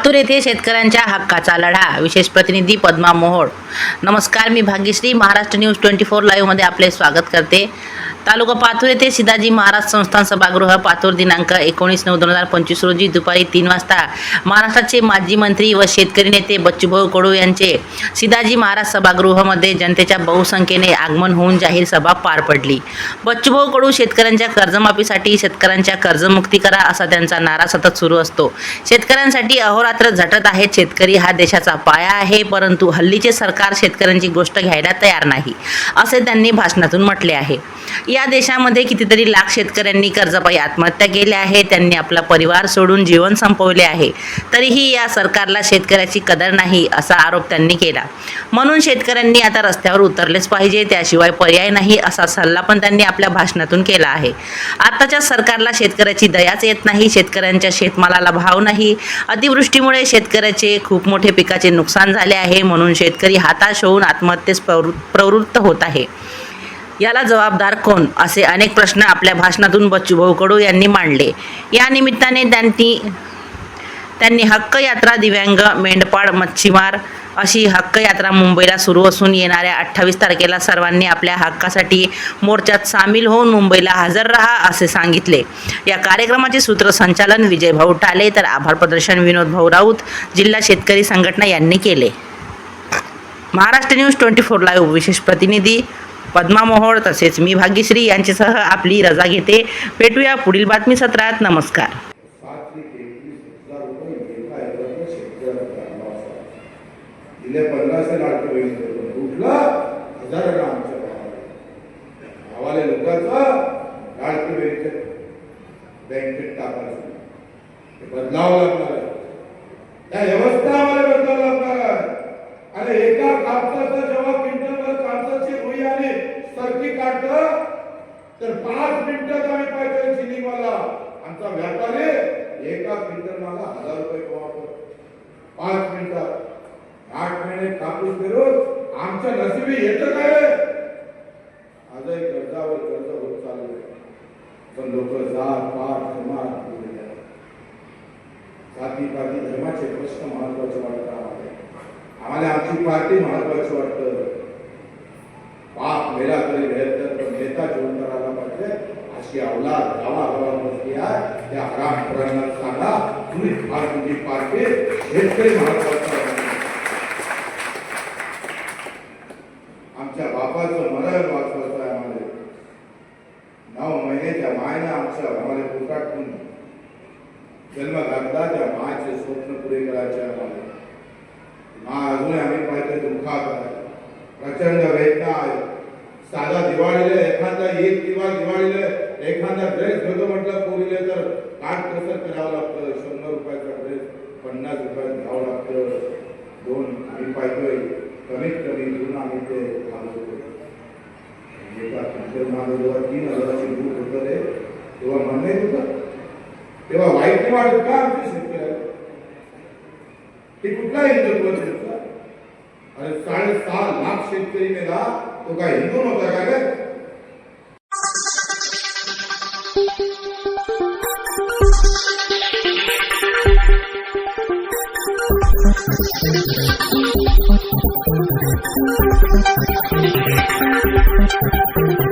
लातूर येथे शेतकऱ्यांच्या हक्काचा लढा विशेष प्रतिनिधी पद्मा मोहोळ. नमस्कार मी Bhagyashree Maharashtra news twenty four लाईव्हमध्ये आपले स्वागत करते. तालुका पाथूर येथे सिदाजी महाराज संस्थान सभागृह पाथूर दिनांक एकोणीस नऊ दोन हजार पंचवीस रोजी दुपारी तीन वाजता महाराष्ट्राचे माजी मंत्री व शेतकरी नेते बच्चूभाऊ कडू यांचे सिदाजी महाराज सभागृहामध्ये जनतेच्या बहुसंख्येने आगमन होऊन जाहीर सभा पार पडली. बच्चूभाऊ कडू शेतकऱ्यांच्या कर्जमाफीसाठी शेतकऱ्यांच्या कर्जमुक्ती करा असा त्यांचा नारा सतत सुरू असतो. शेतकऱ्यांसाठी अहोरात्र झटत आहेत शेतकरी हा देशाचा पाया आहे परंतु हल्लीचे सरकार शेतकऱ्यांची गोष्ट घ्यायला तयार नाही असे त्यांनी भाषणातून म्हटले आहे. या देशामध्ये कितीतरी लाख शेतकऱ्यांनी कर्जपाई आत्महत्या केल्या आहे. त्यांनी आपला परिवार सोडून जीवन संपवले आहे. तरीही या सरकारला शेतकऱ्याची कदर नाही असा आरोप त्यांनी केला. म्हणून शेतकऱ्यांनी आता रस्त्यावर उतरलेच पाहिजे त्याशिवाय पर्याय नाही असा सल्ला पण त्यांनी आपल्या भाषणातून केला आहे. आताच्या सरकारला शेतकऱ्याची दयाच येत नाही शेतकऱ्यांच्या शेतमालाला भाव नाही. अतिवृष्टीमुळे शेतकऱ्याचे खूप मोठे पिकाचे नुकसान झाले आहे म्हणून शेतकरी हाताश होऊन आत्महत्येस प्रवृ- प्रवृत्त होत आहे. याला जबाबदार कोण? असे अनेक प्रश्न आपल्या भाषणातून बच्चूभाऊ कडू यांनी मांडले. या निमित्ताने त्यांनी त्यांनी हक्क यात्रा दिव्यांग मेंढपाळ मच्छीमार अशी हक्क यात्रा मुंबईला सुरू असून येणाऱ्या अठ्ठावीस तारखेला सर्वांनी आपल्या हक्कासाठी मोर्चात सामील होऊन मुंबईला हजर राहा असे सांगितले. या कार्यक्रमाचे सूत्रसंचालन विजय भाऊ टाले तर आभार प्रदर्शन विनोद भाऊ राऊत जिल्हा शेतकरी संघटना यांनी केले. Maharashtra news twenty four live विशेष प्रतिनिधी पद्मा मोहोळ तसेच मी भाग्यश्री यांच्यासह आपली रजा घेते. भेटूया पुढील बातमी सत्रात. नमस्कार. गेल्या कुठला? आमच्या गावाला लोकांचा बँकेत टाकायचं. बदलावं लागणार आहे. त्या व्यवस्था आम्हाला बदलावं लागणार आहे. आणि एका कापसाचा जेव्हा क्विंटल कापसाची रुई आणि सरकी काढतं तर पाच मिनिटात आम्ही पाहिजे चिनीवाला आमचा व्यापारी एका क्विंटल मला हजार रुपये कमावतो. पाच मिनिटात आठ महिने कापूस फिरून आमच्या नशिबी येतं काय? आजही कर्जावर कर्ज होत चालू आहे पण लोक जात पात समाज जाती पाती धर्माचे प्रश्न महत्त्वाचे वाटतात. आम्हाला आम्हाला आमची पार्टी महत्वाची वाटतं. पहिला तरी भेटत नेता घेऊन करायला पाहिजे. अशी अवलाद गावा गावामध्ये आहे. त्या हरामखोरांना सांगा तुम्ही फार तुमची पार्टी शेतकरी महत्त्वाचा आमच्या बापाचं मरण वाचवायचं आहे आम्हाला. नऊ महिने त्या मायनं आमच्या आम्हाला पोटातून जन्म घातला त्या माचे स्वप्न पुरे करायचे आम्हाला. मा अजून आम्ही पाहिजे दुःखात आहे. प्रचंड वेदना आहे. साधा दिवाळीला एखादा एक किंवा दिवाळीला एखादा ड्रेस घेतो म्हटलं पोरीले तर काट कसं करावं लागतं. शंभर रुपयाचा ड्रेस पन्नास रुपयात घ्यावं लागतं. दोन आम्ही पाहिजे कमीत कमी दोन आम्ही ते घालवतो म्हणजे एका माझं जेव्हा तीन हजाराची बूट होतं रे तेव्हा मन नाही होतं तेव्हा वाईट वाढत का आमच्या शेतकऱ्याला? ते कुठला हिंदुत्व आणि साडेसहा लाख शेतकरी मेला तो काय हिंदू नव्हता का रे Thank you.